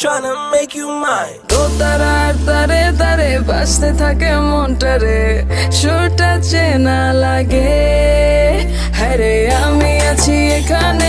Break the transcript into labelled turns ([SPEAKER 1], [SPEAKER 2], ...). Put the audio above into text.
[SPEAKER 1] To make you mine.
[SPEAKER 2] দোতারার তারে তারে বাজতে থাকে মনটারে, সুরটা চেনা লাগে। হরে আমি আছি এখানে।